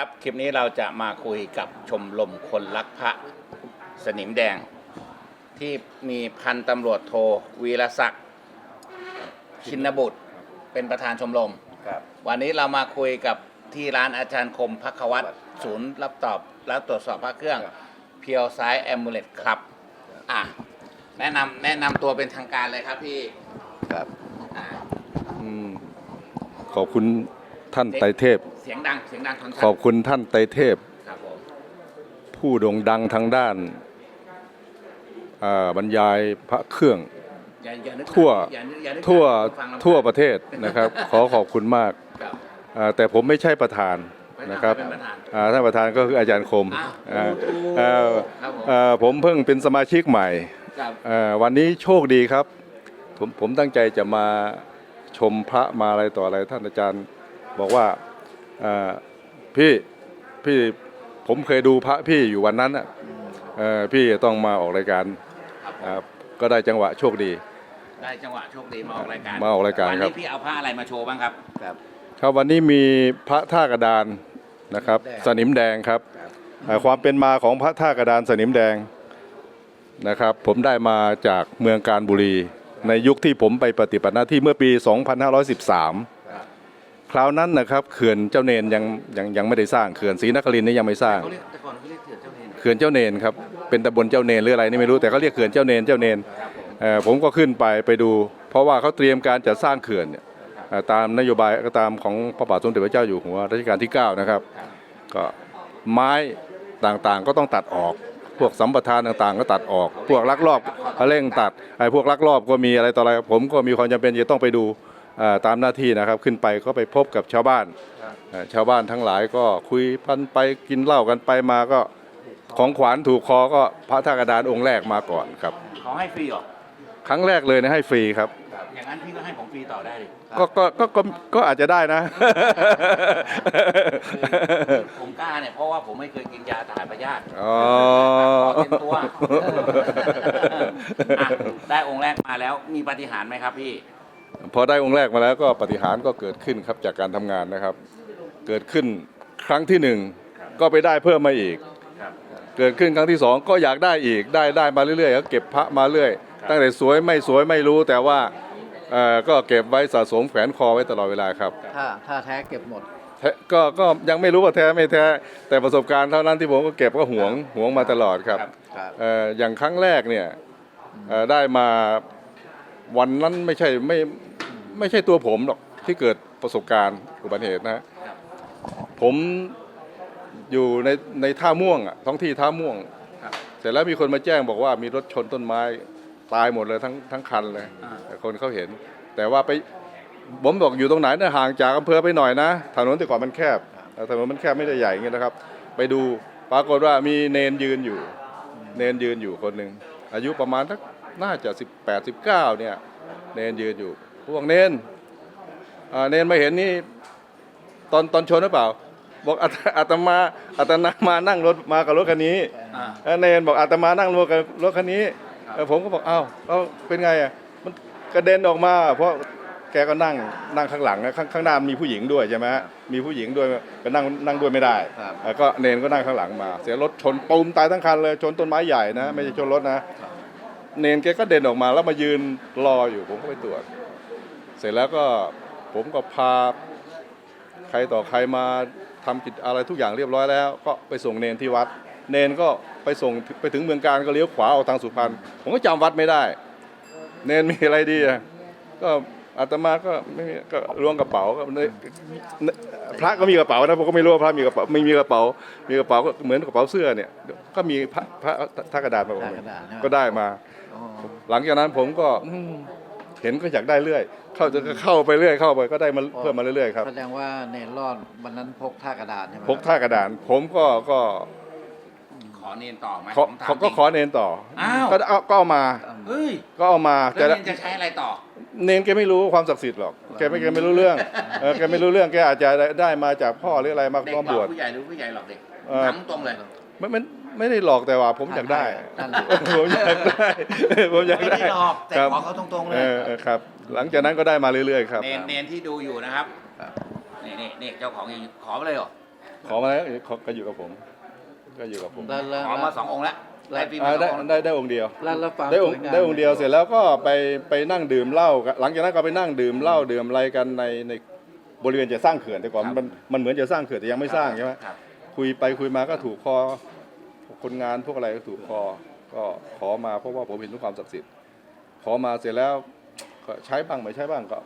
ครับคลิปนี้เราจะมาคุยกับชมรมคนรักพระสนิมแดง ที่มีพันตำรวจโทวีรศักดิ์ชินบุตรเป็นประธานชมรมครับ วันนี้เรามาคุยกับที่ร้านอาจารย์คมพักวัตรศูนย์รับตอบและตรวจสอบพระเครื่องครับเพียวซ้ายแอม u ูเลตครับอะแนะนำแนะนำตัวเป็นทางการเลยครับพี่ครับอะอืมขอบคุณท่านไตรเทพ เสียงดังเสียงดังทนชัดขอบคุณท่านไตรเทพ ครับผมผู้โด่งดังทางด้านอ่าบรรยายพระเครื่อง อย่าอย่านึกทั่ว อย่านึกอย่านึกทั่วฟังลำบากทั่วประเทศนะครับ ขอขอบคุณมากครับ อ่าแต่ผมไม่ใช่ประธานไม่นะครับเป็นประธานอ่าท่านประธานก็คืออาจารย์คมอ้าวอ่าโอ้โหอ่าครับผม อ่าผมเพิ่งเป็นสมาชิกใหม่ ครับอ่าวันนี้โชคดีครับ ผมผมตั้งใจจะมาชมพระมาอะไรต่ออะไรท่านอาจารย์ บอกว่าอ่า พี่พี่ผมเคยดูพระพี่อยู่วันนั้นอะเอ่อพี่จะต้องมาออกรายการครับผมอ่าก็ได้จังหวะโชคดี ได้จังหวะโชคดีมาออกรายการมาออกรายการวันครับนี้พี่เอาผ้าอะไรมาโชว์บ้างครับครับครับวันนี้มีพระท่ากระดานนะครับแดงสนิมแดงครับครับอ่าความเป็นมาของพระท่ากระดานสนิมแดงนะครับ ผมได้มาจากเมืองการบุรี ในยุคที่ผมไปปฏิบัติหน้าที่เมื่อปี 2513 ครับคราวนั้นนะครับเขื่อนเจ้าเนนยังยังยังไม่ได้สร้างเขื่อนศรีนครินทร์นี่ยังไม่สร้าง เขาเรียกแต่ก่อนเขาเรียกเถื่อนเจ้าเนรเขื่อนเจ้าเนนครับ เป็นตำบลเจ้าเนนหรืออะไรนี่ไม่รู้แต่เขาเรียกเขื่อนเจ้าเนนเจ้าเนนเอ่อผมก็ขึ้นไปไปดู เพราะว่าเขาเตรียมการจะสร้างเขื่อนเนี่ยเอ่อตามนโยบายก็ตามของพระบาทสมเด็จพระเจ้าอยู่หัวรัชกาลที่ 9 นะครับ ก็ไม้ต่างๆก็ต้องตัดออก พวกสัมปทานต่างๆ ก็ตัดออก พวกลักลอบเร่งตัดไอ้พวกลักลอบก็มีอะไรต่ออะไรผมก็มีความจำเป็นจะต้องไปดูเอ่อ ตามหน้าที่นะครับขึ้นไปก็ไปพบกับชาวบ้านเอ่อชาวบ้านทั้งหลายก็คุยพันไปกินเหล้ากันไปมาก็ของขวัญถูกคอก็พระท่ากระดานองค์แรกมาก่อนครับเขาให้ฟรีเหรอครั้งแรกเลยนะให้ฟรีครับ อย่างนั้นพี่ก็ให้ผมฟรีต่อได้ดิก็ก็ก็ก็ก็อาจจะได้นะคือผมกล้าเนี่ยเพราะว่าผมไม่เคยกินยาถ่ายพยาธิอ๋อขอเป็นตัวอะได้องค์แรกมาแล้วมีปาฏิหารย์ไหมครับพี่ พอได้องค์แรกมาแล้วก็ปฏิหารย์ก็เกิดขึ้นครับจากการทำงานนะครับ เกิดขึ้นครั้งที่หนึ่งก็ไปได้เพิ่มมาอีกครับเกิดขึ้นครั้งที่สองก็อยากได้อีกได้ได้มาเรื่อยๆก็เก็บพระมาเรื่อย ตั้งแต่สวยไม่สวยไม่รู้แต่ว่าเอ่อก็เก็บไว้สะสมแขวนคอไว้ตลอดเวลาครับ ถ้าถ้าแท้เก็บหมดแท้ก็ก็ยังไม่รู้ว่าแท้ไม่แท้ แต่ประสบการณ์เท่านั้นที่ผมก็เก็บก็หวงหวงมาตลอดครับครับครับเอ่ออย่างครั้งแรกเนี่ยเอ่อได้มา วันนั้นไม่ใช่ไม่ไม่ใช่ตัวผมหรอกที่เกิดประสบการณ์อุบัติเหตุนะฮะผมอยู่ในในท่าม่วงอะท้องที่ท่าม่วง ครับ เสร็จแล้วมีคนมาแจ้งบอกว่ามีรถชนต้นไม้ตายหมดเลยทั้งทั้งคันเลยอ่า แต่คนเขาเห็น แต่ว่าไปผมบอกอยู่ตรงไหนนะห่างจากอำเภอไปหน่อยนะถนนแต่ก่อนมันแคบถนนมันแคบไม่ได้ใหญ่อย่างเงี้ยนะครับ ไปดูปรากฏว่ามีเนนยืนอยู่ เนนยืนอยู่คนหนึ่งอายุประมาณสัก น่าจะ 18 19เนี่ยเนนยืนอยู่พวกเนนอ่าเนนมาเห็นนี่ตอนตอนชนหรือเปล่า บอกอาตอาตมาอาตนามานั่งรถมากับรถคันนี้อ่าเออเนนบอกอาตมานั่งรถกับรถคันนี้เออผมก็บอกอ้าวแล้วเป็นไงอะมันกระเด็นออกมา เพราะแกก็นั่งนั่งข้างหลังนะข้างข้างหน้ามีผู้หญิงด้วยใช่ไหมฮะมีผู้หญิงด้วยก็นั่งนั่งด้วยไม่ได้ครับแล้วก็เนนก็นั่งข้างหลังมา เสียรถชนปูมตายทั้งคันเลยชนต้นไม้ใหญ่นะ ไม่ใช่ชนรถนะ เนนแกก็เด่นออกมาแล้วมายืนรออยู่ผมก็ไปตรวจ เสร็จแล้วก็ผมก็พาใครต่อใครมาทำกิจอะไรทุกอย่างเรียบร้อยแล้ว ก็ไปส่งเนนที่วัด เนนก็ไปส่งไปถึงเมืองการก็เลี้ยวขวาออกทางสุพรรณผมก็จำวัดไม่ได้ เนนมีอะไรดีอะก็อาตมาก็ไม่มีก็ล้วงกระเป๋าก็ในในพระก็มีกระเป๋านะผมก็ไม่รู้ว่าพระมีกระเป๋าไม่มีกระเป๋า มีกระเป๋าก็เหมือนกระเป๋าเสื้อเนี่ย ก็มีพระพระท่ากระดาษมาท่ากระดาษใช่ไหมก็ได้มาอ๋อ หลังจากนั้นผมก็อืมเห็นก็อยากได้เรื่อย เข้าจะเข้าไปเรื่อยเข้าไปก็ได้มาเพิ่มมาเรื่อยๆครับ แสดงว่าเนรรอดวันนั้นพกท่ากระดาษใช่ไหมพกท่ากระดาน ผมก็ก็ขอเนนต่อไหมขอผมถามเขาก็จริงขอเนนต่ออ้าว ก็เอาก็เอามา เฮ้ยก็เอามาแล้วแต่เนนจะใช้อะไรต่อ เนนแกไม่รู้ความศักดิ์สิทธิ์หรอกแกไม่แกไม่รู้เรื่องเออแกไม่รู้เรื่องแกอาจจะได้ได้มาจากพ่อหรืออะไรมาเด็กต้องหลบอวกชผู้ใหญ่หรือผู้ใหญ่หลอกเด็กเออถามตรงเลยไม่ไม่ ไม่ได้หลอกแต่ว่าผมอยากได้ท่านผมอยากได้ผมอยากไม่ได้ได้หลอกแต่ครับขอเขาตรงๆเลเอยอเออครับ หลังจากนั้นก็ได้มาเรื่อยๆครับเนนเนนที่ดูอยู่นะครับครับนี่นี่นี่เจ้าของเองขอไปเลยเหรอขอมาแล้วก็อยู่กับผม ก็อยู่กับผมแล้วแล้วขอมาสององค์แล้วได้ปีอ่ามาสได้ององค์ได้ได้องค์เดียวแล้วแล้วความได้องสค์วยงามได้องค์เดียวเสร็จแล้วก็ไปไปนั่งดื่มเหล้ากันหลังจากนั้นก็ไปนั่งดื่มเหล้าดื่มอะไรกันในในบริเวณจะสร้างเขื่อนแต่ก่อนมันมันเหมือนจะสร้างเขื่อนแต่ยังไม่สร้างใช่ไหมครับคุยไปคุยมาก็ถูกคอ คนงานพวกอะไรก็ถูกคอก็ขอมาเพราะว่าผมเห็นถึงความศักดิ์สิทธิ์ขอมาเสร็จแล้วก็ใช้บ้างไม่ใช้บ้างก็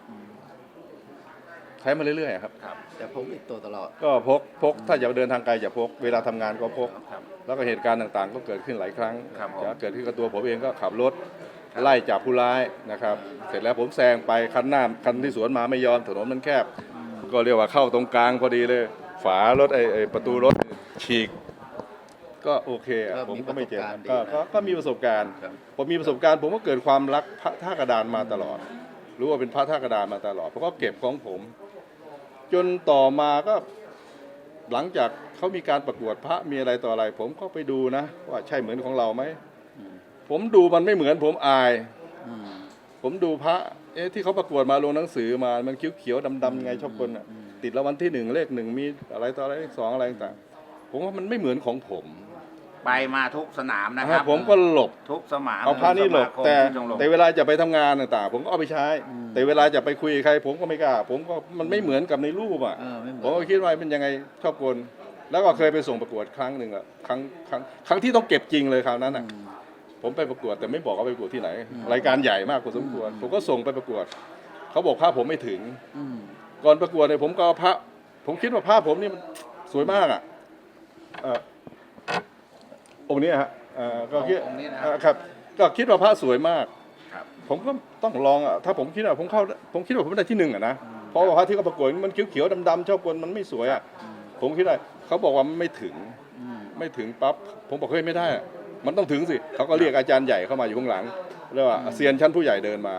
ใช้มาเรื่อยๆครับ ครับ แต่พกติดตัวตลอด ก็พกพกถ้าอยากเดินทางไกลอย่าพก เวลาทำงานก็พก ครับ แล้วก็เหตุการณ์ต่างๆ ก็เกิดขึ้นหลายครั้งครับผมจะเกิดขึ้นกับตัวผมเองก็ขับรถไล่จับผู้ร้ายนะครับ เสร็จแล้วผมแซงไปคันหน้าคันที่สวนมาไม่ยอมถนนมันแคบ ก็เรียกว่าเข้าตรงกลางพอดีเลย ฝารถไอ้ไอ้ประตูรถฉีก ก็โอเคอะก็ผมมีก็ไม่เจ็บประสบการณ์ดีก็นะก็ก็มีประสบการณ์ครับ ผมมีประสบการณ์ ผมก็เกิดความรักพระท่ากระดานมาตลอด รู้ว่าเป็นพระท่ากระดานมาตลอดผมก็เก็บของผม จนต่อมาก็หลังจากเขามีการประกวดพระมีอะไรต่ออะไร ผมก็ไปดูนะ ว่าใช่เหมือนของเราไหมอืมผมดูมันไม่เหมือนผมอาย อืมผมดูพระเอ๊ะที่เขาประกวดมาลงหนังสือมา มันเขียวๆดำๆไงชอบคนอะอืมติดรางวัลที่หนึ่งเลขหนึ่งมีอะไรต่ออะไรเลขสองอะไรต่างๆ ผมว่ามันไม่เหมือนของผมไปมาทุกสนามนะครับผมก็หลบ ทุกสมามเอาพระนี่หลบสมาคมแต่ที่ชมรมแต่เวลาจะไปทำงานต่างๆ ผมก็เอาไปใช้ แต่เวลาจะไปคุยกับใคร ผมก็ไม่กล้า ผมก็มันไม่เหมือนกับในรูปอะเออไม่เหมืผอมนก็คิดว่าเป็นยังไงชอบกลแล้วก็เคยไปส่งประกวดครั้งหนึ่งอะครั้งครั้งครั้งที่ต้องเก็บจริงเลยคราวนั้นอะอืมผมไปประกวดแต่ไม่บอกว่าไปประกวดที่ไหนอืมรายการใหญ่มากพอสมควร ผมก็ส่งไปประกวด เขาบอกภาพผมไม่ถึง อืมก่อนประกวดเนี่ยผมก็เอาพระผมคิดว่าภาพผมนี่มันสวยมากอะ เอ่อองค์นี้ฮะเอ่อก็คิดองค์นี้นะเอ่อครับ ก็คิดว่าพระสวยมาก ครับ ผมก็ต้องลองอะถ้าผมคิดว่าผมเข้าผมคิดว่าผมได้ที่หนึ่งอะนะเพราะว่าพระที่เขาประกวดมันเขียวๆดำๆชอบกลมันไม่สวยอะผมคิดว่าเขาบอกว่ามันไม่ถึงอืมไม่ถึงปั๊บผมบอกเฮ้ยไม่ได้อะมันต้องถึงสิเขาก็เรียกอาจารย์ใหญ่เข้ามาอยู่ข้างหลังเรียกว่าเซียนชั้นผู้ใหญ่เดินมา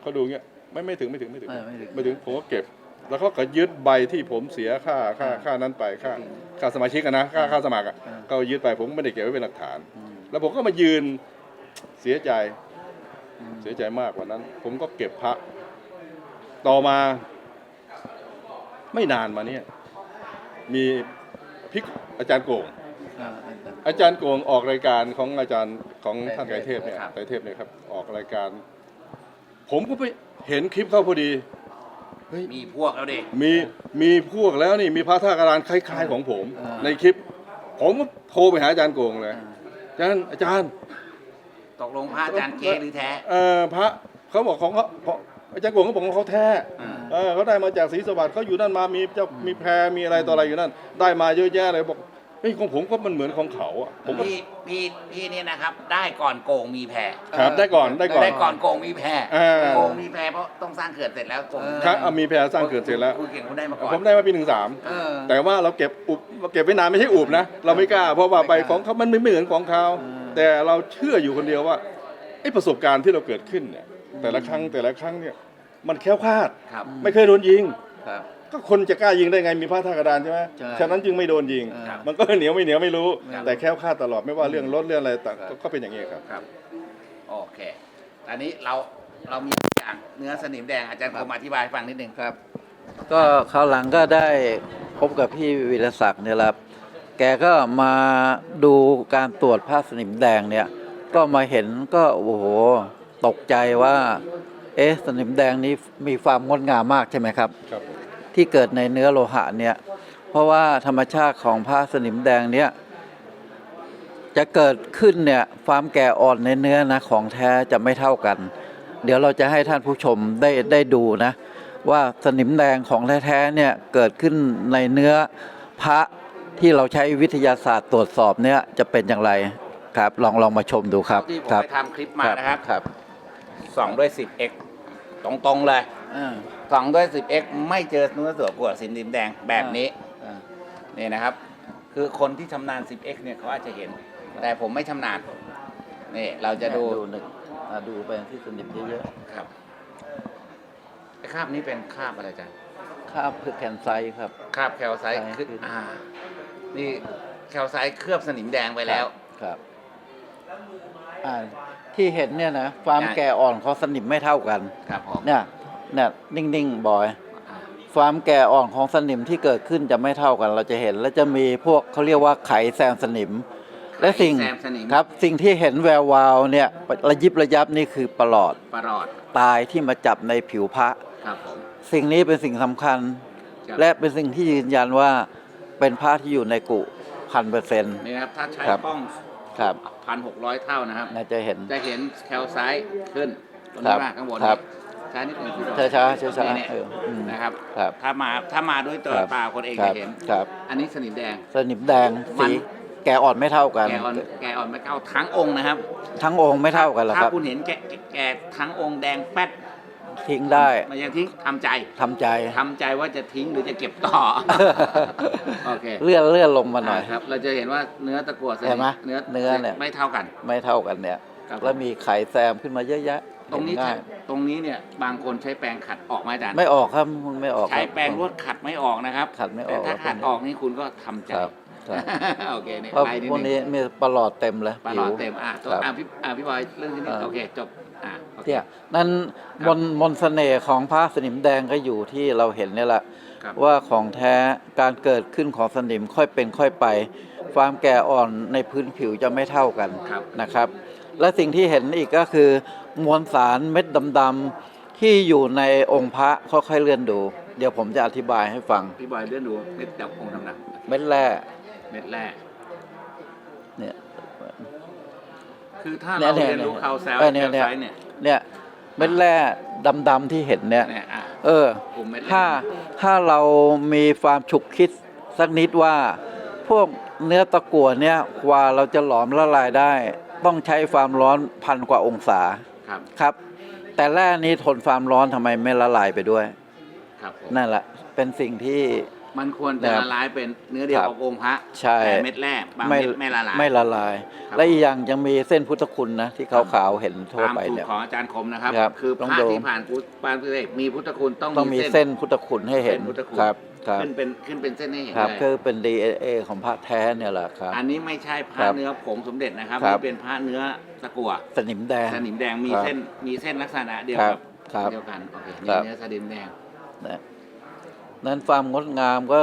เขาดูเงี้ยไม่ไม่ถึงไม่ถึงไม่ถึงเออไม่ถึงไม่ถึงผมก็เก็บ แล้วเขาก็ยึดใบที่ผมเสียค่าค่าค่านั้นไปค่าค่าสมาชิกอะนะค่าค่าสมัครอะอ่าเขายึดไปผมไม่ได้เก็บไว้เป็นหลักฐานอืมแล้วผมก็มายืนเสียใจอืมเสียใจมากกว่านั้น ผมก็เก็บพระ ต่อมา ไม่นานมาเนี่ยมีพิกอาจารย์โกงอ่าอันนั้นอาจารย์โกงออกรายการของอาจารย์ของท่านไตรไตรเทเทพพเนี่ยครับไตรเทพเนี่ยครับ ออกรายการ ผมก็ไปเห็นคลิปเขาพอดี เฮ้ย มีพวกแล้วดิ มีมีพวกแล้วนี่มีพระท่ากรานคล้าย ๆ ของผม อ่า ในคลิป ผมก็โทรไปหาอาจารย์โกงเลยอ่าอาจารย์อาจารย์ตกลงพระอาจารย์เก๊หรือแท้ เอ่อพระเขาบอกของเขาของอาจารย์โกงเขาบอกของเขาแท้อ่า เออเขาได้มาจากศรีสวัสดิ์เขาอยู่นั่นมามีเจ้ามีแพรมีอะไรต่ออะไรอยู่นั่น ได้มาเยอะแยะเลยบอก เฮ้ยของผมก็มันเหมือนของเขาอะผมก็พี่พี่พี่เนี่ยนะครับ ได้ก่อนโกงมีแพรครับได้ก่อนได้ก่อน ได้ก่อนโกงมีแพรอ่า โกงมีแพรเพราะต้องสร้างเขื่อนเสร็จแล้วโกงครับอะมีแพรสร้างเขื่อนเสร็จแล้ว คุณเก่งคุณได้มาก่อน ผมได้มาปีหนึ่งสามเออ แต่ว่าเราเก็บอุบเราเก็บไว้นานไม่ใช่อุบนะ เราไม่กล้า เพราะว่าไปไม่กล้าของเขามันไม่เหมือนของเขาอืมแต่เราเชื่ออยู่คนเดียวว่าไอ้ประสบการณ์ที่เราเกิดขึ้นเนี่ยแต่ละครั้งแต่ละครั้งเนี่ยมันแคล้วคลาดครับ ไม่เคยโดนยิง ครับ ก็คนจะกล้ายิงได้ไงมีผ้าท่ากระดานใช่ไหมใช่ฉะนั้นจึงไม่โดนยิง ครับมันก็เหนียวไม่เหนียวไม่รู้ ครับ แต่แคล้วคลาดตลอดไม่ว่าเรื่องรถเรื่องอะไรต่างครับก็เป็นอย่างนี้ครับ ครับโอเคอันนี้เราเรามีอย่างเนื้อสนิมแดงอาจารย์คมอธิบายให้ฟังนิดนึงครับก็คราวหลังก็ได้พบกับพี่วิรศักดิ์เนี่ยแหละครับแกก็มาดูการตรวจผ้าสนิมแดงเนี่ย ก็มาเห็นก็โอ้โหตกใจว่า เอ๊ะสนิมแดงนี้มีความงดงามมากใช่ไหมครับ ครับผม ที่เกิดในเนื้อโลหะเนี่ยเพราะว่าธรรมชาติของผ้าสนิมแดงเนี่ยจะเกิดขึ้นเนี่ยความแก่อ่อนในเนื้อนะของแท้จะไม่เท่ากัน เดี๋ยวเราจะให้ท่านผู้ชมได้ได้ดูนะว่าสนิมแดงของแท้ๆเนี่ยเกิดขึ้นในเนื้อพระที่เราใช้วิทยาศาสตร์ตรวจสอบเนี่ยจะเป็นอย่างไรครับลองลองมาชมดูครับที่ผมครัไปทำคลิปมานะครับครับส่องด้วย 10x ตรงๆเลย อ่า ส่องด้วย 10x ไม่เจอเนื้อส่วนกวดสินดินแดงแบบนี้อ่านี่นะครับ คือคนที่ชำนาญ 10x เนี่ยเขาอาจจะเห็น แต่ผมไม่ชำนาญนี่เราจะดูดูหนึ่งอ่าดูไปที่สนิมเยอะครับไอ้คราบนี้เป็นคราบอะไรจ๊ะๆค่าคือแคนไซต์ครับคราบแคลไซต์ใช่คือคืออ่อ่า นี่แคลไซต์เคลือบสนิมแดงไปแล้วครับอ่าที่เห็นเนี่ยนะความใช่แก่อ่อนของสนิมไม่เท่ากันครับผมเนี่ย เนี่ยนิ่งๆบอยอ่าความแก่อ่อนของสนิมที่เกิดขึ้นจะไม่เท่ากัน เราจะเห็นและจะมีพวกเขาเรียกว่าไขแซมสนิม และสิ่งแซมสนิม ครับสิ่งที่เห็นแวววาวเนี่ยระยิบระยับนี่คือประหลอดประหลอดตายที่มาจับในผิวพระ ครับผม สิ่งนี้เป็นสิ่งสำคัญ ครับ และเป็นสิ่งที่ยืนยันว่าเป็นพระที่อยู่ในกุพันเปอร์เซ็นต์ นี่นะครับถ้าใช้ครับ กล้องครับพันหกร้อยเท่านะครับ น่าจะเห็น จะเห็นแคลไซด์ขึ้นตรงครันี้บมากข้างบนครับ ช้านิดหนึ่งพี่ดอยช้าช้าช้าช้านี่เอออืม นะครับ ครับถ้ามาถ้ามาด้วยตัวครับตาคนเองครัจะบเห็น ครับ อันนี้สนิมแดง สนิมแดงมัสีน แก่อ่อนไม่เท่ากัน แกอ่อนแกอ่อนไม่เข้าทั้งองค์นะครับทั้งองค์ไม่เท่ากันหรอกครับถ้าคุณเห็นแกแกแกทั้งองค์แดงแป๊ดทิ้งได้มันยังทิ้งทำใจทำใจ ทำใจว่าจะทิ้งหรือจะเก็บต่อ โอเค เลื่อนเลื่อนลงมาหน่อย ครับ เราจะเห็นว่าเนื้อตะกั่วสนิเห็นไหมเนื้อเนื้อเนี่ย ไม่เท่ากัน ไม่เท่ากันเนี่ย ครับ แล้วมีไขแซมขึ้นมาเยอะแยะ ตรงนี้เห็ง่ายตรงนี้เนี่ยบางคนใช้แปรงขัดออกไหมาอาจารย์ไม่ออกครับมันไม่ออกใช้ครับแปรงลวดขัดไม่ออกนะครับขัดไม่ออกแต่ถ้าครับขัดออกนี่คุณก็ทำใจครับ ครับโอเคนี่เพราะไปนิดพวกนึนี้งมีประหลอดเต็มเลยปลาหลอดผิวเต็มอะตัวครับ อะพี่อะพี่บอยเรื่องที่นี่อ่าโอเคจบอะโอเค เนี่ยนั่นครับ มนต์มนต์เสน่ห์ของผ้าสนิมแดงก็อยู่ที่เราเห็นเนี่ยแหละ ครับ ว่าของแท้การเกิดขึ้นของสนิมค่อยเป็นค่อยไป ความแก่อ่อนในพื้นผิวจะไม่เท่ากันครับ นะครับ และสิ่งที่เห็นอีกก็คือ มวลสารเม็ดดำๆที่อยู่ในองค์พระค่อยๆเลื่อนดู เดี๋ยวผมจะอธิบายให้ฟัง พี่บอยเลื่อนดูเม็ดจับองค์ดำเม็ดแรกๆเม็ดแรกเนี่ยคือถ้าเนี่เรายเนี่ยเรียนรู้คาวแซลเออเนี่ยแคลเนี่ยไซด์เนี่ยเนี่ยเม็ดแรกดำๆที่เห็นเนี่ยเนี่ยอะเออกลุ่มเม็ดแรกถ้าถ้าเรามีความฉุกคิดสักนิดว่า พวกเนื้อตะกั่วเนี่ยกว่าเราจะหลอมละลายได้ ต้องใช้ความร้อนพันกว่าองศา ครับครับ แต่แร่นี้ทนความร้อนทำไมไม่ละลายไปด้วย ครับผม นั่นแหละเป็นสิ่งที่ มันควรจะครับละลายเป็นเนื้อเดียวครับกับองค์พระใช่ แต่เม็ดแรกบางไม่เม็ดไม่ละลาย ไม่ละลาย ครับ และอีกอย่างยังมีเส้นพุทธคุณนะ ที่ขาวๆเห็นทั่วตามไปสูตเนี่ย รของอาจารย์คมนะครับครับคือพต้องระดู ที่ผ่านพุทธปานพุทธเอกมีพุทธคุณต้องต้องมีเส้นพุทธคุณให้เห็นส้พุทธคุณครับครับขึ้นเป็นขึ้นเป็นเส้นให้เห็นครับเลยคือเป็น DNA ของพระแท้เนี่ยแหละครับ อันนี้ไม่ใช่พครัระบเนื้อผงสมเด็จนะครับครับ นี่เป็นพระเนื้อตะกั่วสนิมแดง สนิมแดงมีครับเส้นมีเส้นลักษณะเดียวครักับครับเดียวกันโอเคครันี่บเนื้อสนิมแดง นะ นั้นความงดงามก็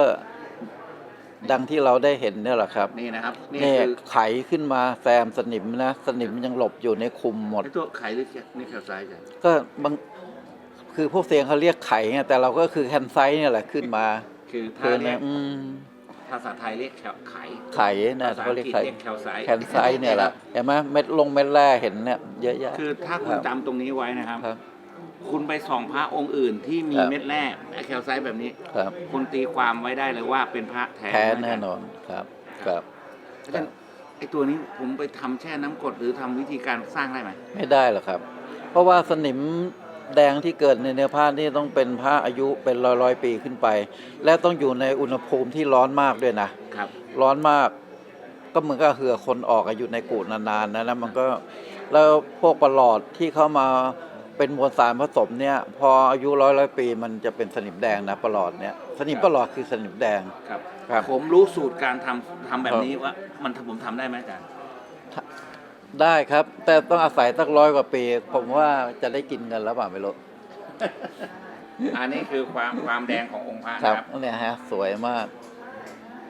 ดังที่เราได้เห็นเนี่ยแหละครับนี่นะครับนี่นี่คือไขขึ้นมาแซมสนิมนะสนิมยังหลบอยู่ในคุมหมดไอ้ตัวไข่หรือนี่แคลไซด์จ้ะก็บางคือพวกเสียงเขาเรียกไข่ไงแต่เราก็คือแคนไซต์เนี่ยแหละขึ้นมาคือคืถ้าอเรียนะกอืมภาษาไทยเรียกแคลไข่ไข่นะภาษาเขาอัเรียงกกฤษไข่เรียกแคลไซด์แคนไซต์เนี่ยแหละเห็นไหมเม็ดลงเม็ดแร่เห็นเนี่ยเยอะแยะ คือถ้าคุณครับ จำตรงนี้ไว้นะครับ ครับ คุณไปส่องพระองค์อื่นที่มีครับเม็ดแร่แคลไซด์แบบนี้ ครับ คุณตีความไว้ได้เลยว่าเป็นพระแท้แท้แน่นอนครับครับอาจารย์ไอตัวนี้ผมไปทำแช่น้ำกรดหรือทำวิธีการสร้างได้ไหมไม่ได้หรอกครับ เพราะว่าสนิมแดงที่เกิดในเนื้อผ้านี่ต้องเป็นผ้าอายุเป็นร้อยร้อยๆปีขึ้นไป และต้องอยู่ในอุณหภูมิที่ร้อนมากด้วยนะ ครับ ร้อนมากก็เหมือนกับเหือคนออกอะอยู่ในกูดนานๆนะแล้วมันก็แล้วพวกประหลอดที่เข้ามา เป็นมวลสารผสมเนี่ยพออายุร้อยร้อยปีมันจะเป็นสนิมแดงนะประหลอดเนี่ยสนิมประหลอดคือสนิมแดง ครับ ครับ ผมรู้สูตรการทำทำแบบนี้ว่ามันผมทำได้ไหมอาจารย์ ได้ครับ แต่ต้องอาศัยตั้งร้อยกว่าปี ผมว่าจะได้กินกันแล้วเปล่าไม่รู้อันนี้คือความความแดงขององค์พระครับนะครับ เนี่ยฮะสวยมาก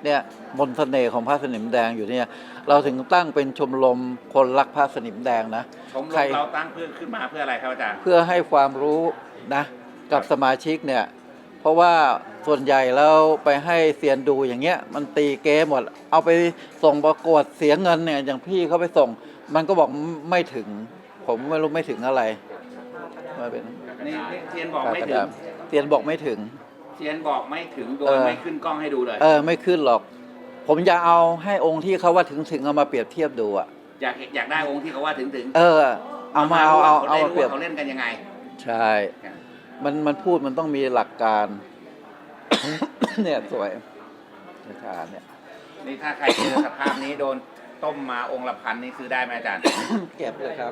เนี่ยมนต์เสน่ห์ของผ้าสนิมแดงอยู่เนี่ย เราถึงตั้งเป็นชมรมคนรักผ้าสนิมแดงนะชมรใครมเราตั้งเพื่อขึ้นมาเพื่ออะไรครับอาจารย์เพื่อให้ความรู้นะกับสมาชิกเนี่ย เพราะว่าส่วนใหญ่แล้วไปให้เซียนดูอย่างเงี้ย มันตีเก๊หมด เอาไปส่งประกวดเสียเงินเนี่ยอย่างพี่เขาไปส่ง มันก็บอกไม่ถึง ผมไม่รู้ไม่ถึงอะไรมาเป็นนี่นี่เทียนบอกครับไม่อาถึจางรย์เซียนบอกไม่ถึง เทียนบอกไม่ถึงโดเอยอไม่ขึ้นกล้องให้ดูเลย เออไม่ขึ้นหรอก ผมจะเอาให้องค์ที่เขาว่าถึงถึงเอามาเปรียบเทียบดูอะอยากอยากได้องค์ที่เขาว่าถึงถึงเออ เอามาเอาเอาเอาได้มารู้เปรียบว่าเขาเล่นกันยังไง ใช่ มันมันพูดมันต้องมีหลักการ เนี่ยสวยชาเนี่ย นี่ถ้าใครเจอสภาพนี้โดนต้มมาองค์ละพันนี่ซื้อได้ไหมอาจารย์ เก็บเลยครับ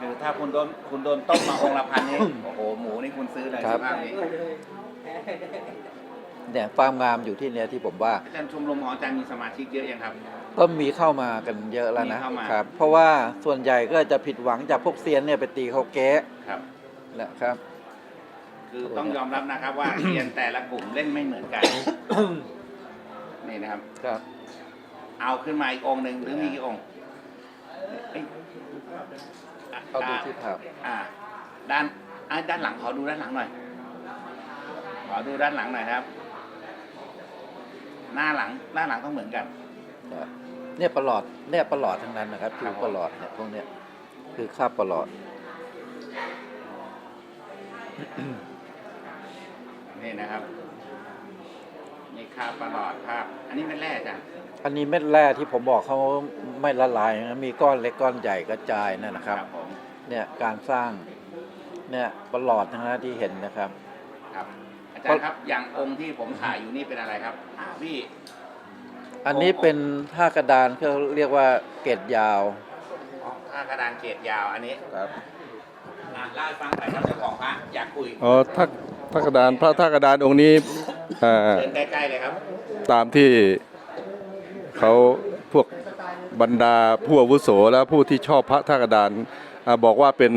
คือถ้าคุณโดนคุณโดนต้มมาองค์ละพันนี่ โอ้โหหมูนี่คุณซื้อเลยครัสบภาพนี้ เนี่ยความงามอยู่ที่เนี่ยที่ผมว่า อาจารย์ชมรมของอาจารย์มีสมาชิกเยอะยังครับ ก็มีเข้ามากันเยอะแล้วนะมีเข้ามา ครับ เพราะว่าส่วนใหญ่ก็จะผิดหวังจากพวกเซียนเนี่ยไปตีเขาแก๊ครับ นะครับคคือต้องยอมรับนะครับว่า เรียนแต่ละกลุ่มเล่นไม่เหมือนกัน นี่นะครับ ครับ เอาขึ้นมาอีกองค์หนึ่งหรือมีกี่องค์เอ้ยอะเขาดูที่ภาพ อ่า ด้านอะด้านหลังขอดูด้านหลังหน่อย ขอดูด้านหลังหน่อยครับ หน้าหลังหน้าหลังต้องเหมือนกันครับเนี่ยประหลอดเนี่ยประหลอดทั้งนั้นนะครับครัผิบวประหลอดเนี่ยพวกเนี้ยคือคราบประหลอดนี่นะครับนี่คาบประหลอดภาพอันนี้เป็นแร่จ้ะอันนี้เม็ดแร่ที่ผมบอกเขาไม่ละลายนะมีก้อนเล็กก้อนใหญ่กระจายนั่นนะครับผมเนี่ยการสร้างเนี่ยประหลอดทั้งนั้นที่เห็นนะครับครับอา จารย์ครับอย่างองค์ที่ผมถ่ายอยู่นี่เป็นอะไรครับอ้าวพี่อันนี้เป็นท่ากระดานเขาเรียกว่าเกตยาวอ๋อท่ากระดานเกรดยาวอันนี้ครับอะเล่าให้ฟังหน่อยครับเจ้าของพระอยากคุยอ๋อท่าท่ากระดานพระท่ากระดานองค์นี้อ่าเดินใกล้ๆเลยครับ ตามที่เขาพวกบรรดาผู้อาวุโสและผู้ที่ชอบพระท่ากระดานอาบอกว่าเป็น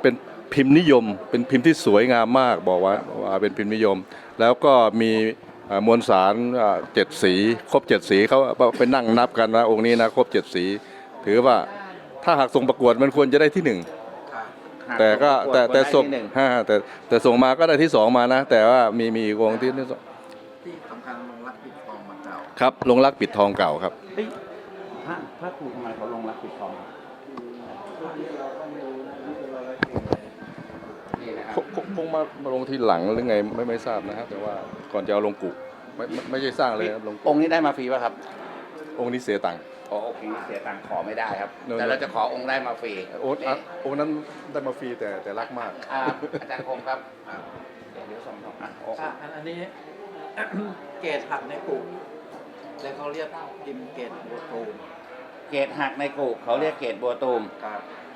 เป็น พิมพ์นิยม เป็นพิมพ์ที่สวยงามมากบอกว่าว่าเป็นพิมพ์นิยม แล้วก็มีอ่ามวลสารอ่าเจ็ดสี ครบเจ็ดสีเขาไปนั่งนับกันนะองค์นี้นะครบเจ็ดสี ถือว่าถ้าหากส่งประกวดมันควรจะได้ที่หนึ่งแต่ก็แต่แต่ส่งได้ที่หนึ่งฮ่าแต่แต่ส่งมาก็ได้ที่สองมานะ แต่ว่ามีมีอีกองค์ที่ที่สองที่สำคัญลงรักปิดทองมาเก่าครับลงรักปิดทองเก่าครับเฮ้ยพระพระครูทำไมเขาลงรักปิดทอง คครับงคงคงมามาลงทีหลังหรือไงไม่ไม่ทราบนะครับ แต่ว่าก่อนจะเอาลงกุไม่ไม่ไม่ใช่สร้างเลยครับลงกุองค์นี้ได้มาฟรีป่ะครับองค์นี้เสียตังค์ อ๋อโอเคเสียตังค์ขอไม่ได้ครับเนอะแต่เราจะขอองค์ได้มาฟรีโอ้อะนี่องค์นั้นได้มาฟรีแต่แต่รักมาก อ่าอาจารย์คมครับเดี๋ยวเดี๋ยวส่งส่งอะโอ้อะอันอันนี้ เกตหักในกลุ่มแล้วเขาเรียกพิมพ์เกตบัวตูมเกรดหักในกูเขาเรียกเกรดบัวตูม ครับครับ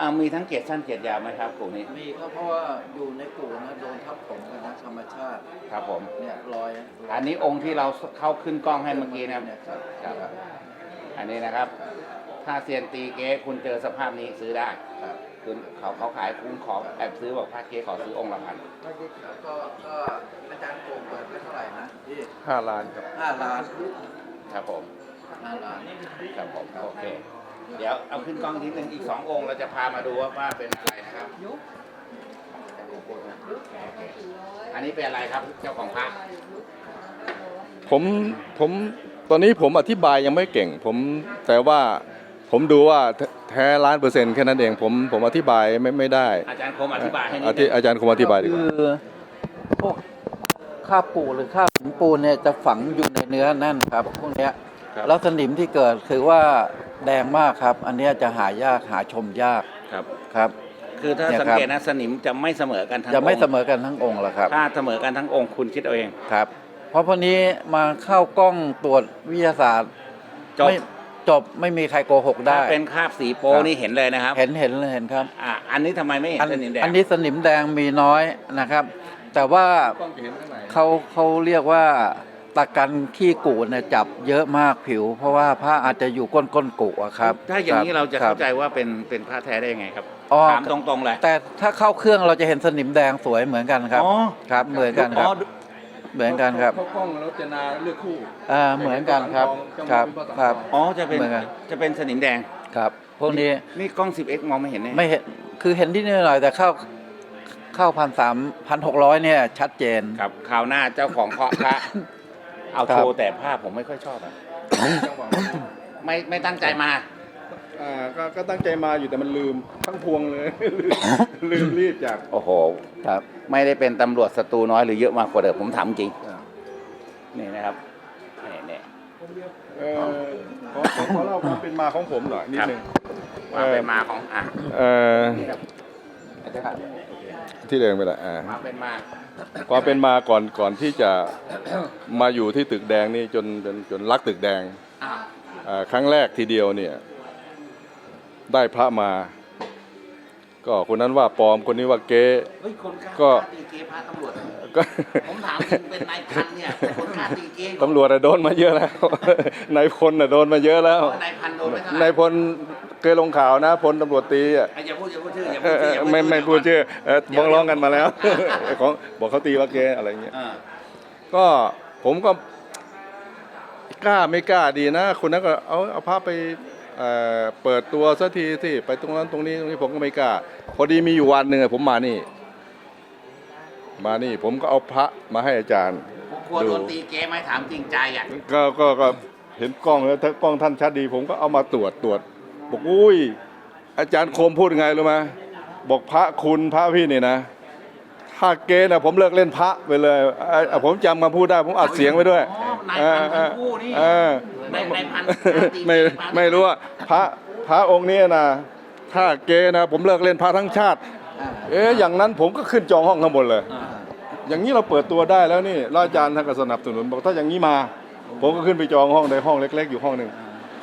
อ่ามีทั้งเกรดสั้นเกรดยาวไหมครับกูนี้มีก็เพราะว่าอยู่ในกลุ่มนะโดนทับถมกันนะธรรมชาติครับผม เนี่ยรอยอันนี้องค์ที่เราเข้าขึ้นกล้องให้เมื่อกี้นะครับเนี่ยครับ ครับ อันนี้นะครับ ถ้าเซียนตีเก๊คุณเจอสภาพนี้ซื้อได้ครับคุณเขาเขาขายคุณขอแอบซื้อบอกพระเก๊ขอซื้อองค์ละพันแล้วก็ก็อาจารย์โกงเปิดไว้เท่าไหร่นะที่5ล้านครับห้าล้านครับผมห้าล้านครับผมโอเค เดี๋ยวเอาขึ้นกล้องนิดนึงอีกสององค์เราจะพามาดูว่าว่าเป็นอะไรนะครับโอเคอันนี้เป็นอะไรครับเจ้าของพระผมผมตอนนี้ผมอธิบายยังไม่เก่ง ผมแต่ว่าผมดูว่าแท้แท้ล้านเปอร์เซ็นต์แค่นั้นเองผมผมอธิบายไม่ไม่ได้อาจารย์คมอธิบายให้นิอาดทินึงอาจารย์คงอธิบายดีกว่า คือพวกข้าวปูหรือข้าวหินปูนเนี่ยจะฝังอยู่ในเนื้อนั่นครับ พวกเนี้ย ครับแล้วสนิมที่เกิดคือว่าแดงมากครับ อันเนี้ยจะหายากหาชมยากครับ ครับ คือถ้าเนี่ยสังครับ เกตนะสนิมจะไม่เสมอกันทั้งจะไม่องค์เสมอกันทั้งองค์หรอกครับ ถ้าเสมอกันทั้งองค์คุณคิดเอาเองครับ เพราะพอนี้มาเข้ากล้องตรวจวิทยาศาสตร์จบไม่จบไม่มีใครโกหกได้ถ้าเป็นคราบสีโป้ครับ นี่เห็นเลยนะครับเห็นเห็นเห็นครับ อ่าอันนี้ทำไมไม่เห็นอันสนิมแดงอันนี้สนิมแดงมีน้อยนะครับ แต่ว่าเขาเขาเรียกว่า ตะกันขี้กูดเนี่ยจับเยอะมากผิว เพราะว่าผ้าอาจจะอยู่ก้นก้นกุอะครับถ้าอย่างนี้เราจะคเข้าบใจว่าเป็นเป็นผ้าแท้ได้ยังไงครับอ๋อถามตรงๆเลยแต่ถ้าเข้าเครื่องเราจะเห็นสนิมแดงสวยเหมือนกันครับอ๋อครับเหมือนกันครับเหมือนกันครับเขากล้องแล้วจะนาเลือกคู่อ่าเหมือนกันครับครับครับอ๋อจะเป็นเหมือนกันจะเป็นสนิมแดงครับ พวกนี้นี่กล้อง 10x มองไม่เห็นเนี่ยไม่เห็นคือเห็นที่นี่หน่อยแต่เข้าเข้าพันสามพันหกร้อยเนี่ยชัดเจนครับคราวหน้าเจ้าของเคาะพระ เอาครัโชบว์แต่ภาพผมไม่ค่อยชอบอะไม่ไม่ตั้งใจมา อ่าก็ก็ตั้งใจมาอยู่แต่มันลืมทั้งพวงเลย ลืมรีบจากโอ้โห ครับ ไม่ได้เป็นตำรวจศัตรูน้อยหรือเยอะมากกว่าเดิมผมถามจริง นี่นะครับนี่นี่ เออขอขอขอเล่าความเป็นมาของผมหน่อยนิดนึง ความเป็นมาของอะเอ่อนี่ครับอาจารย์ที่เดินไปละอ่า ความเป็นมา ความเป็นมาก่อนก่อนที่จะมาอยู่ที่ตึกแดงนี่จนจนจนรักตึกแดงอ้าวอ่าครั้งแรกทีเดียวเนี่ย ได้พระมา ก็คนนั้นว่าปลอมคนนี้ว่าเก๊เฮ้ยคนกล้าก็ตีเกพระตำรวจก็ ผมถามจริงเป็นนายพันเนี่ยคนกล้าตีเกตำรวจอะโดนมาเยอะแล้ว นายพลน่ะโดนมาเยอะแล้ว นายพันโดนไปเท่าไหร่นายพล เคยลงข่าวนะพลตำรวจตีอะอย่าพูดอย่าพูดชื่ออย่าเอพูดอเอชื่อออย่าไม่ไม่พูดชื่อเออเดี๋ยวบ้องร้องกันมาแล้ว ของบอกเขาตีว่าเกย์อะไรเงี้ย อ่าก็ผมก็กล้าไม่กล้าดีนะคนนั้นก็เอาเอาภาพไปเอ่อเปิดตัวสักทีที่ไปตรงนั้นตรงนี้ตรงนี้ผมก็ไม่กล้า พอดีมีอยู่วันหนึ่งอะผมมานี่ มานี่ ผมก็เอาพระมาให้อาจารย์ กลัวโดนตีเกมไหมถามจริงใจอะก็ก็ก็เห็นกล้องแล้วถ้ากล้องท่านชัดดี ผมก็เอามาตรวจตรวจ บอกอุ้ย อาจารย์โคมพูดยังไงรู้ไหมบอกพระคุณพระพี่นี่นะ ถ้าเกณฑ์นะผมเลิกเล่นพระไปเลยอะอะผมจำมาพูดได้ผมอัดเสียงไว้ด้วยอ๋อนายพันธุ์ทั้งคู่นี่เออในในพันไม่ไม่รู้ว่าพระพระองค์นี้นะถ้าเกณฑ์นะ ผมเลิกเล่นพระทั้งชาติอ่าเอ๊ะอย่างนั้นผมก็ขึ้นจองห้องข้างบนเลยอ่าอย่างนี้เราเปิดตัวได้แล้วนี่แล้วอาจารย์ท่านก็สนับสนุนบอกถ้าอย่างนี้มา ผมก็ขึ้นไปจองห้องในห้องเล็ก ๆ อยู่ห้องหนึ่ง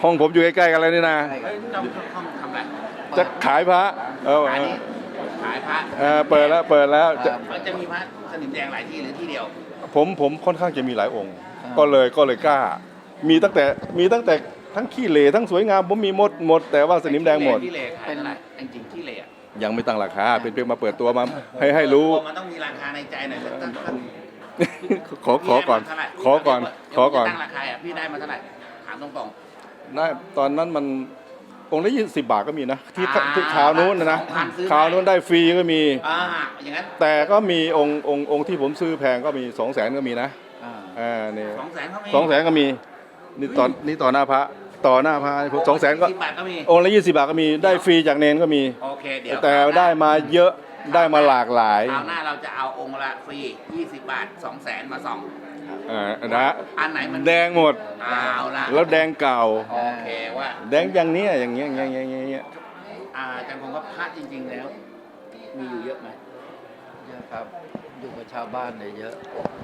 ห้องผมอยู่ใกล้ๆกันเลยนี่นะใช่เฮ้ยต้องต้องทำอะไรจะขายพระเออขายนี่ขายพระเออเปิดแล้วเปิดแล้วจะมันจะมีพระสนิมแดงหลายที่หรือที่เดียว ผมผมค่อนข้างจะมีหลายองค์ ก็เลยก็เลยกล้า มีตั้งแต่มีตั้งแต่ทั้งขี้เหร่ทั้งสวยงามผมมีหมดหมดแต่ว่าสนิมแดงหมด ที่เลขายเท่าไหร่จริงๆที่เลอะยังไม่ตั้งราคาเป็นเพียงมาเปิดตัวมาให้ให้รู้ มันต้องมีราคาในใจหน่อยตั้งตั้งขอขอก่อน พี่ได้มาเท่าไหร่ขอก่อนเดี๋ยวขอก่อนพี่ตั้งราคาอะพี่ได้มาเท่าไหร่ถามตรง ได้ตอนนั้นมันองค์ละยี่สิบาทก็มีนะที่อ่าที่ข่าวนู้นนะนะ2,000ซื้อได้ข่าวนู้นได้ฟรีก็มีๆอ่าอย่างนั้นแต่ก็มีองค์องค์องค์ที่ผมซื้อแพงก็มีสองแสนก็มีนะอ่าอ่านี่สองแสนเขามีสองแสนก็มีนี่ตอนนี่ต่อหน้าพระต่อหน้าพระสองแสนก็สิบบาทก็มีองค์ละยี่สิบาทก็มีได้ฟรีจากเนนก็มี โอเคเดี๋ยวแต่ได้มาเยอะได้มาหลากหลาย คราวหน้าเราจะเอาองค์ละฟรี 20 บาท2แสนมาส่อง อ่านะอันไหนมันแดงหมด เอาละแล้วแดงเก่า โอเคว่าแดงอย่างเนี้ยอย่างเงี้ยอย่างเงี้ยอย่างเงี้ยอย่างเงี้ยอ่าอาจารย์คงว่าพระจริง ๆ แล้ว มีอยู่เยอะไหมเยอะครับอยู่กับชาวบ้านเนี่ยเยอะ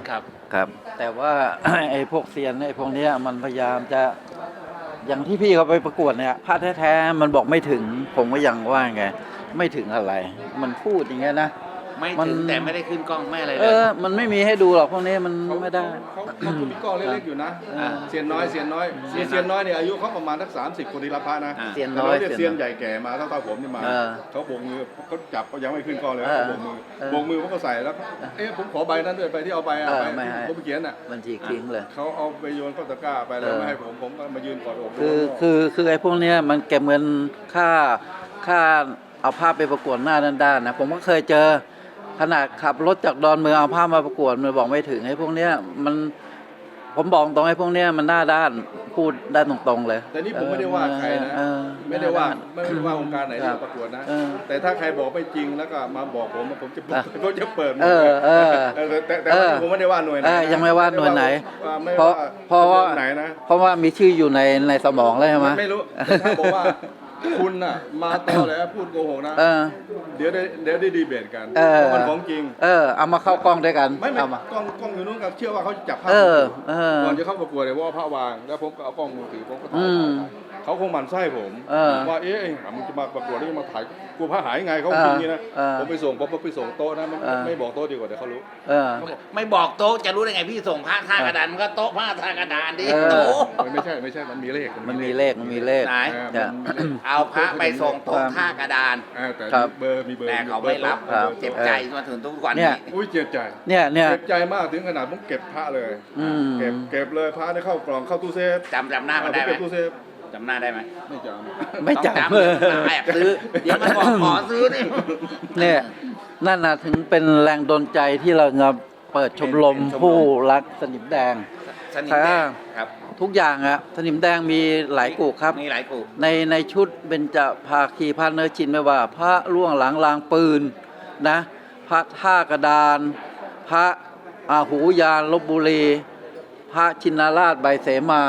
ครับ ครับ แต่ว่า ไอ้พวกเซียนไอ้พวกเนี้ยมันพยายามจะอย่างที่พี่เขาไปประกวดเนี่ยพระแท้ๆมันบอกไม่ถึง ผมก็ยังว่าไง ไม่ถึงอะไร มันพูดอย่างเงี้ยนะ ไม่มัน ถึงแต่ไม่ได้ขึ้นกล้องไม่อะไรเอเลย อ มันไม่มีให้ดูหรอกพวกนี้มันไม่ได้ เขาเขาก็มีกล้องเล็กๆอยู่นะอ่าเซียนน้อยเซียนน้อยเซียนน้อยเซียนน้อยเนี่ยอายุเขาประมาณสักสามสิบคนที่รับพระนะอ่า เซียนน้อยแต่เราเรียกเซียนใหญ่แก่มาเท่าๆผมนี่มาเออเขาโบกมือเขาจับเขายังไม่ขึ้นกล้องเลยเออเขาโบกมือเออโบกมือเขาก็ใส่แล้วเอ๊ะผมขอใบนั้นด้วยไปที่เอาใบอะเออไปไม่ให้ ผมไปเขียนอะบัญชีทิ้งเลย เขาเอาไปโยนเข้าตะกร้าไปแล้วเออ ไม่ให้ผมผมก็มายืนกอดอกคือคือคือไอ้พวกเนี้ยมันเก็บเงินค่าค่าเอาภาพไปประกวดหน้าด้านๆนะผมก็เคยเจอ ขนาดขับรถจากดอนเมืองเอาภาพมาประกวดมันบอกไม่ถึงไอ้พวกเนี้ยมันผมบอกตรงไอ้พวกเนี้ยมันหน้าด้านพูดได้ตรงๆเลย แต่นี่ผมไม่ได้ว่าใครนะ เออไม่ได้ว่าหน้ไม่ได้ว่าองค์การไหนที่ครับมาประกวดนะ เออ แต่ถ้าใครบอกไม่จริงแล้วก็มาบอกผมผมจะอะผมจะเปิดหมดเออเออเออแต่แต่เออ ผมไม่ได้ว่าหน่วยไหนเออนะยังไม่ว่าหน่วยไหนว่าไม่เพราะว่าเพราะว่าไหนนะเพราะว่ามีชื่ออยู่ในในสมองเลยใช่ไหมไม่รู้แต่ถ้าบอกว่า คุณน่ะ มาตอแหล้วพูดโกหกนะ เออ เดี๋ยวได้เดี๋ยวได้ดีเบตกันเออเพราะมันของจริง เออ เอามาเข้ากล้องด้วยกันไม่ไม่เอามากล้องกล้องอยู่นู้นกับเชื่อว่าเขาจับภาพเออ เออ ก่อนจะเข้าประกวดเลยว่าพระวาง แล้วผมก็เอากล้องมือถือผมก็ถ่ายอืม เขาคงหมั่นไส้ผมเออว่าเอ๊ะมึงจะมาประกวดแล้วจะมาถ่ายกลัวพระหายไงเขาเออคิดอย่างนี้นะเออผมไปส่งผมไปส่งโต๊ะนะไม่เออ ไม่บอกโต๊ะดีกว่าเดี๋ยวเขารู้ เออ ไม่บอกโต๊ะจะรู้ได้ไงพี่ส่งผ้าท่ากระดานมันก็โต๊ะผ้าท่ากระดานดิเออ โต๊ะไม่ใช่ไม่ใช่มันมีเลขมันมีเลขมันมีเลข ไหนเออจะมันมีเลขเอาพระไปส่งโต๊ะท่ากระดานเออแต่ครับเบอร์มีเบอร์แต่เขาไม่รับครับเจ็บใจมาถึงทุกวันเนี่นี้ย อุ้ยเจ็บใจ เนี่ยเนี่ย เจ็บใจมากถึงขนาดผมเก็บพระเลยอืม เก็บเก็บเลยพระได้เข้ากล่องเข้าตู้เซฟจำจำหน้าผมันมได้ไหม เก็บตู้เซฟ จำหน้าได้ไหมไม่จำไม่ต้องจับจำเลยแอบซื้อเดี๋ยวมันบอกขอซื้อนี่เนี่ยนั่นนะถึงเป็นแรงดลใจที่เราจะเปิดชมรมเป็นชมรมผู้รักสนิมแดงสนิมแดงครับทุกอย่างอะสนิมแดงมีหลายกูครับมีหลายกลุ่มในในชุดเบญจภาคีพระเนื้อชินไม่ว่า พระล่วงหลังลางปืนนะ พระท่ากระดาน พระอาหูยานลบบุรี พระชินราชใบเสมา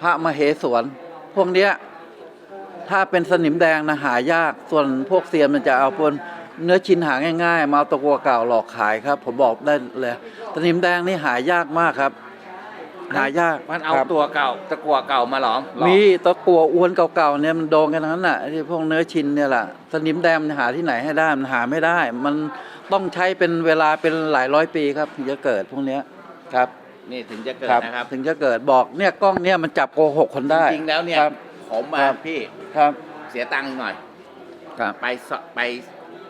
พระมเหสวน พวกเนี้ยถ้าเป็นสนิมแดงนะหายากส่วนพวกเซียนมันจะเอาพวกเนื้อชินหาง่ายๆ มาเอาตะกัวเก่าหลอกขายครับ ผมบอกได้เลยสนิมแดงนี่หายากมากครับ หายากมันเอาครับตัวเก่าตะกัวเก่ามาหลอมหลอมีตะกัวอ้วนเก่าๆเนี่ยมันโดนกันทั้งนั้นน่ะที่พวกเนื้อชินเนี่ยแหละสนิมแดงมันหาที่ไหนให้ได้มันหาไม่ได้ มันต้องใช้เป็นเวลาเป็นหลายร้อยปีครับถึงจะเกิดพวกเนี้ยครับ นี่ถึงจะเกิดครับนะครับ ถึงจะเกิดบอกเนี่ยกล้องเนี่ยมันจับโกหกคนได้ จริงๆแล้วเนี่ยครับผมมาครับ พี่ครับ เสียตังค์อีกหน่อย ครับไปสไป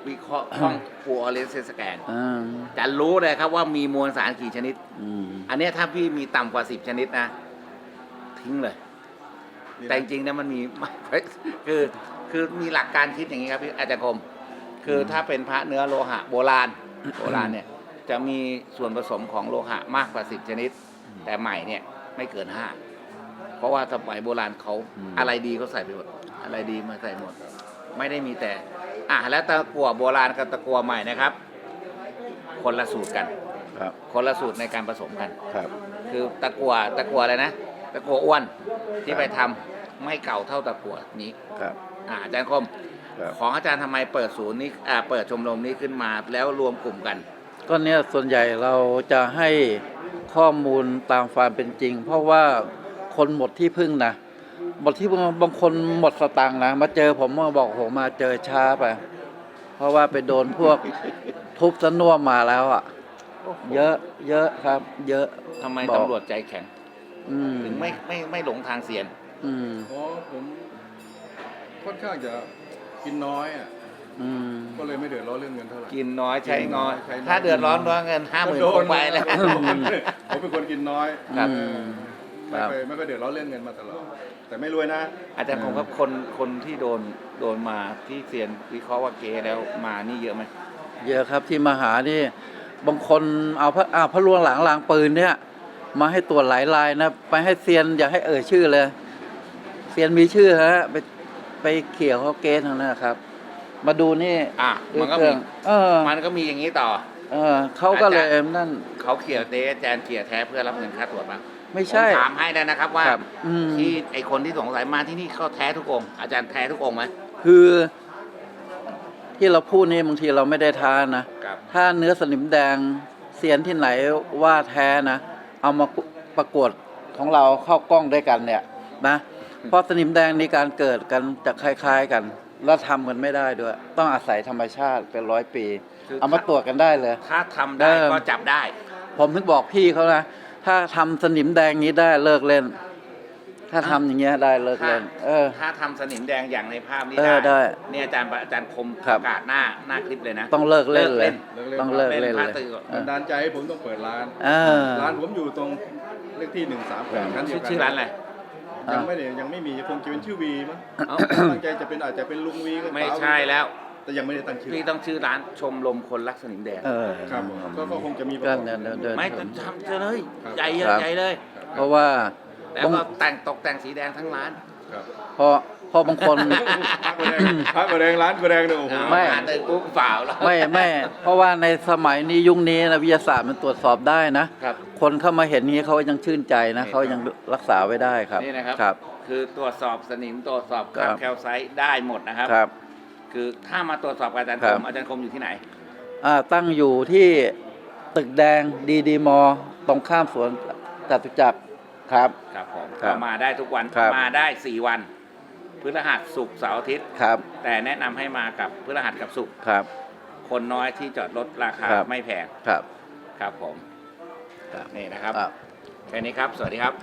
วิเคราะห์ห้องฟูออเรนซ์สแกน อ่าจะรู้เลยครับว่ามีมวลสารกี่ชนิด อืมอันเนี้ยถ้าพี่มีต่ำกว่าสิบชนิดนะ ทิ้งเลย แต่จริงๆเนี่ยมันมีคือคือมีหลักการคิดอย่างนี้ครับพี่อาจารย์คม คือถ้าเป็นพระเนื้อโลหะโบราณ โบราณเนี่ย จะมีส่วนผสมของโลหะมากกว่าสิบชนิด แต่ใหม่เนี่ยไม่เกินห้าเพราะว่าสมัยโบราณเขาอะไรดีเขาใส่ไปหมดอะไรดีมาใส่หมด ไม่ได้มีแต่ อะแล้วตะกั่วโบราณกับตะกั่วใหม่นะครับ คนละสูตรกันครับ คนละสูตรในการผสมกัน ครับ คือตะกั่วตะกั่วอะไรนะตะกั่วอ้วนที่ไปทำไม่เก่าเท่าตะกั่วนี้ครับอ่าอาจารย์คมครับของอาจารย์ทำไมเปิดศูนย์นี้อ่าเปิดชมรมนี้ขึ้นมาแล้วรวมกลุ่มกัน ก็เนี่ยส่วนใหญ่เราจะให้ข้อมูลตามความเป็นจริง เพราะว่าคนหมดที่พึ่งนะหมดที่พึ่งบางคนหมดสตังค์นะมาเจอผมมาบอกผมมาเจอช้าไปเพราะว่าไปโดนพวกทุบสน่วมมาแล้วอะ เยอะ เยอะครับ เยอะทำไมบอกตำรวจใจแข็งอืมถึงไม่ไม่ไม่หลงทางเสียน อืมอ๋อผมค่อนข้างจะกินน้อยอะ อืมก็เลยไม่เดือดร้อนเรื่องเงินเท่าไหร่ กินน้อยใช้น้อย ใช้น้อย ถ้าเดือดร้อนร้อนเงินห้าหมื่นก็คโดงไปแล้ว ผมเป็นคนกินน้อยครับอืมไม่ครับเคยไม่เคยเดือดร้อนเรื่องเงินมาตลอด แต่ไม่รวยนะ อาจารย์ผมครับคนคนที่โดนโดนมาที่เซียนวิเคราะห์ว่าเกแล้วมานี่เยอะไหมเยอะครับที่มาหานี่บางคนเอาพระอาพระลวงหลังลางปืนเนี่ย มาให้ตรวจหลายลายนะ ไปให้เซียนอย่าให้เอ่ยชื่อเลยเซียนมีชื่อฮะไปไปเขี่ยวเขาเกณฑ์ทางนั้นนะครับ มาดูนี่อะมันก็เครื่มีองเออมันก็มีอย่างนี้ต่อ เออเขาก็เลยอาจารย์นั่นเขาเขี่ยเต้อาจารย์เขี่ยแท้เพื่อรับเงินค่าตรวจป่ะไม่ใช่ผมถามให้แล้วนะครับว่าครับอืมที่ไอคนที่สงสัยมาที่นี่เขาแท้ทุกองค์อาจารย์แท้ทุกองค์ไหมคือที่เราพูดนี่บางทีเราไม่ได้ท้านะครับถ้าเนื้อสนิมแดงเซียนที่ไหนว่าแท้นะ เอามาประกวดของเราเข้ากล้องด้วยกันเนี่ยนะ เพราะสนิมแดงในการเกิดกันจะคล้าย ๆกัน แล้วทำกันไม่ได้ด้วย ต้องอาศัยธรรมชาติเป็นร้อยปี คือเอามาตรวจกันได้เลย ถ้าทำได้เออ ก็จับได้ ผมถึงบอกพี่เขานะ ถ้าทำสนิมแดงนี้ได้เลิกเล่น ถ้าทำอย่างเงี้ยได้เลิกเล่น เออ ถ้าทำสนิมแดงอย่างในภาพนี้เออได้เนี่ยอาจารย์อาจารย์คมครัปบระกาศหน้าหน้าคลิปเลยนะ ต้องเลิกเล่นเลย เลิกเล่น ต้องเลิกเล่นเล่นเลพระยตื่นเอบัอนดาลใจให้ผมต้องเปิดร้าน เออ ร้านผมอยู่ตรงเลขที่หนึ่งสามแปดชั้นเดีชื่ยอวกันชื่อร้านอะไร ยังไม่ได้ยังไม่มีคงจะเป็นชื่อวีมั้งเอ้า ตั้งใจจะเป็นอาจจะเป็นลุงวีก็ไม่ป๋าวีใช่แล้ว แต่ยังไม่ได้ตั้งชื่อพี่ต้องชื่อร้านชมรมคนรักสนิมแดงเออครับผมก็ก็คงจะมีประก็กอบ เดินเดินเดินไม่ต้องทำจะเลยครับ ใหญ่ครับ ใหญ่เลย เพราะว่า แล้วก็แต่งตกแต่งสีแดงทั้งร้าน ครับ เพราะเพ ราะบางคน พักกระแดงพักกระแดงร้านกระแดงเนี่ยโอ้โหไม่ อ่านเดินปุ๊บเปล่าแล้ว ไม่ไม่ เพราะว่าในสมัยนี้ยุคนี้นะวิทยาศาสตร์มันตรวจสอบได้นะ ครับคนเข้ามาเห็นนี้เขายังชื่นใจนะนี่ เขายังรักษาไว้ได้ครับ นี่นะครับ ครับ คือตรวจสอบสนิมตรวจสอบครัคาบบ แคลไซต์ได้หมดนะครับ ครับ คือถ้ามาตรวจสอบกับอาจารย์คครับมอาจารย์คมอยู่ที่ไหน อ่าตั้งอยู่ที่ตึกแดงดีดีมอตรงข้ามสวนจตุจักรครับ ครับผมครับก็มาได้ทุกวันครับ มาได้สี่วันพ ฤหัสศุกร์เสาร์อาทิตย์ ครับแต่แนะนำให้มากับพฤหัสกับศุกร์ครับ คนน้อยที่จอดรถราคาครับ ไม่แพงครับครับผม ครับนี่นะครับครับแค่นี้ครับ สวัสดีครับ